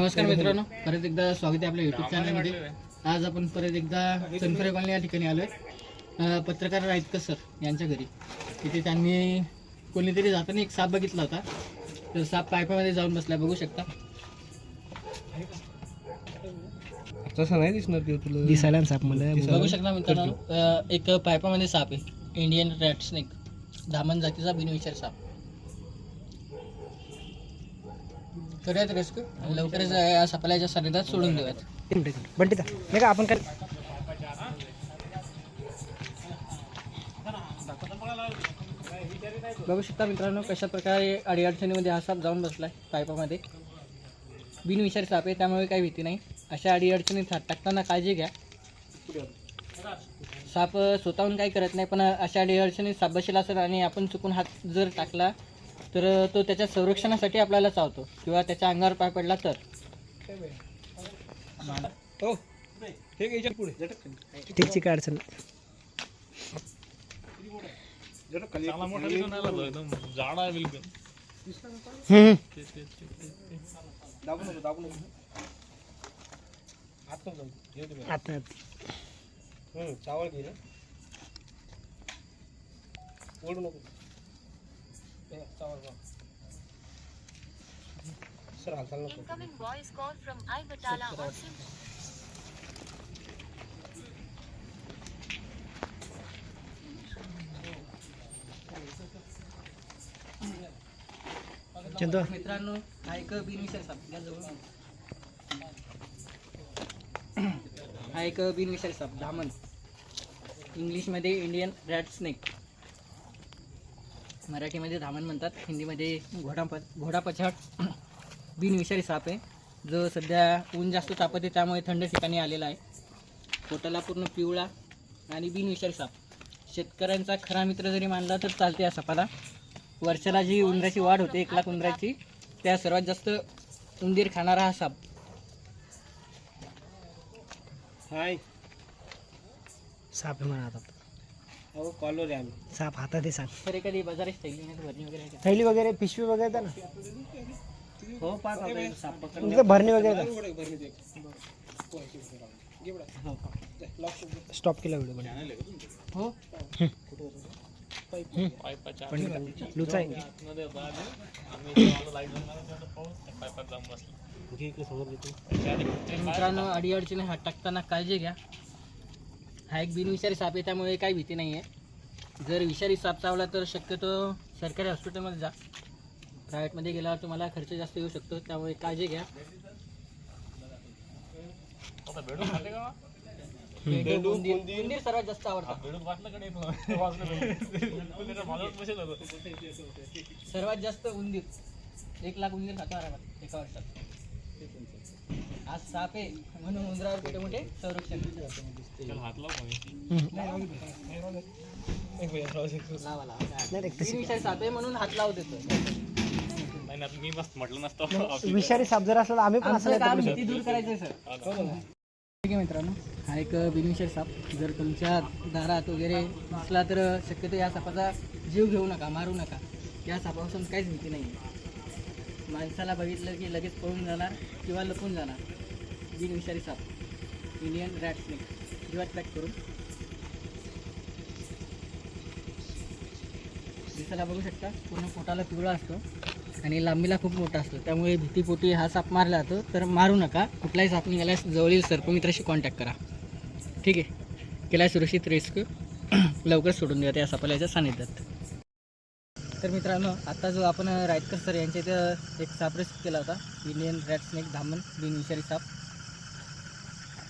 नमस्कार मित्रांनो परत एकदा स्वागत आहे आपल्या युट्यूब चॅनलमध्ये आज आपण परत एकदा सनफरे कॉलनी या ठिकाणी आलोय. अं, पत्रकार राहितकर सर यांच्या घरी. तिथे त्यांनी कोणीतरी जाताना एक साप बघितला होता. तर साप पायपामध्ये जाऊन बसलाय बघू शकता. तसं नाही दिसणार की तुला. दिसायला साप मला बघू शकता मित्रांनो एक पायपामध्ये साप आहे. इंडियन रॅट स्नेक धामण जातीचा बिनविचार साप. करूयात रेस्क्यू आणि लवकरच या सापाला याच्या सानिध्यात सोडून देऊयात. बंटिता नाही का आपण काय बघू शकता मित्रांनो कशा प्रकारे अडीअडचणीमध्ये हा साप जाऊन बसलाय पाईपामध्ये बिनविषारी साप आहे त्यामुळे काही भीती नाही. अशा अडीअडचणीत हात टाकताना काळजी घ्या. साप स्वतःहून काही करत नाही पण अशा अडीअडचणीत साप बसेला असेल आणि आपण चुकून हात जर टाकला तर तो त्याच्या संरक्षणासाठी आपल्याला चावतो. किंवा त्याच्या अंगावर पाय पडला तर. हो. हे घ्यायच्या पुढे. काय अडचण जाडा आहे बिलकुल. दाबू नको दाबू नको. आत चावल घे ना ओढू नको हे, चावल बघ. सर हालचाल नको Incoming voice call from Ivatala Osim. Chandu मित्रांनो हा एक बिनविषारी साप या जवळ हा एक बिनविषारी साप धामण इंग्लिशमध्ये इंडियन रॅट स्नेक मराठीमध्ये धामण म्हणतात हिंदीमध्ये घोडा प घोडा पछाड बिनविषारी साप आहे. जो सध्या ऊन जास्त तापत आहे त्यामुळे थंड ठिकाणी आलेला आहे. पोटाला पूर्ण पिवळा आणि बिनविषारी साप. शेतकऱ्यांचा खरा मित्र जरी मानला तर चालते या सापाला. वर्षाला जी उंदराची वाढ होते एक लाख उंदराची त्या सर्वात जास्त उंदीर खाणारा हा साप. हाय. साप आहे म्हणा आता. हो कॉलवर आहे आम्ही साप हातात आहे सांग तर कधी बाजारात थैली नाही भरणी वगैरे आहे का? थैली वगैरे पिशवी वगैरे द्या ना हो पाच साप तुमचं भरणी वगैरे द्या. हो. स्टॉप केला व्हिडिओ हो पाईपाच्या लुचा आहे आतमध्ये होता आधी. आम्ही इथे आलो लाइट बंद तेवढं पाहून त्या पाईपात जाऊन बसलो घे इकडे समोर घेतो. त्याच्या आधी कुठे तर मित्रांनो अडीअडचणी हात टाकताना काळजी घ्या हा एक बिनविषारी साप आहे त्यामुळे काही भीती नाही आहे जर विषारी साप चावला तर शक्यतो सरकारी हॉस्पिटलमध्ये जा. प्रायव्हेटमध्ये गेल्यावर तुम्हाला खर्च जास्त येऊ शकतो त्यामुळे काळजी घ्या. आता भेडून खाते का बेडूक, उंदीर उंदीर सर्वात जास्त आवडतात सर्वात जास्त उंदीर. एक लाख उंदीर खातो आरामात एका वर्षात. आज साप आहे म्हणून उंदरावर कुठे मोठे संरक्षण. विषारी साप आहे म्हणून हात लावत येतो मी मस्त म्हटलं नसतं. विषारी साप जर असला आम्ही पण असं काम भीती दूर करायचं सर. ठीक आहे मित्रांनो. हा एक बिनविषारी साप. जर तुमच्या दारात वगैरे दिसला तर शक्यतो या सापाचा जीव घेऊ नका मारू नका. या सापापासून काहीच भीती नाही माणसाला बघितलं की लगेच पळून जाणार किंवा लपून जाणार. बिनविषारी साप. इंडियन रॅट स्नेक जीवात पॅक करून. दिसायला बघू शकता पूर्ण पोटाला पिवळा असतो आणि लांबीला खूप मोठा असतो. त्यामुळे भीतीपोटी हा साप मारला जातो. तर मारू नका. कुठलाही साप निघाल्यास जवळील सर्पमित्राशी कॉन्टॅक्ट करा. ठीक आहे. केला सुरक्षित रिस्क लवकर सोडून द्या या सापाला याच्या सानिध्यात. तर मित्रांनो आता जो आपण रायतकर सर यांच्या इथं एक साप रेस्क्यू केला होता. इंडियन रॅट स्नेक धामण बिनविषारी साप.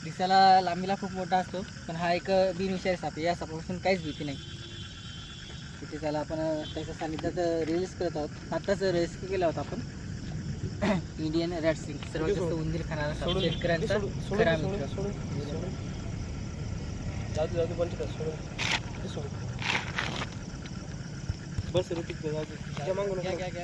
दिसायला लांबीला खूप मोठा असतो पण हा एक बिनविषारी साप आहे. या सापापासून काहीच भीती नाही. तिथे त्याला आपण त्याच्या सानिध्यात रिलीज करत आहोत. आत्ताच रेस्क्यू केला होता आपण. इंडियन रॅट स्नेक सर्वात जास्त उंदीर खाणारा साप शेतकऱ्यांचा खरा मित्र. सोडून सोडून जाऊ जाऊ दे बस मागून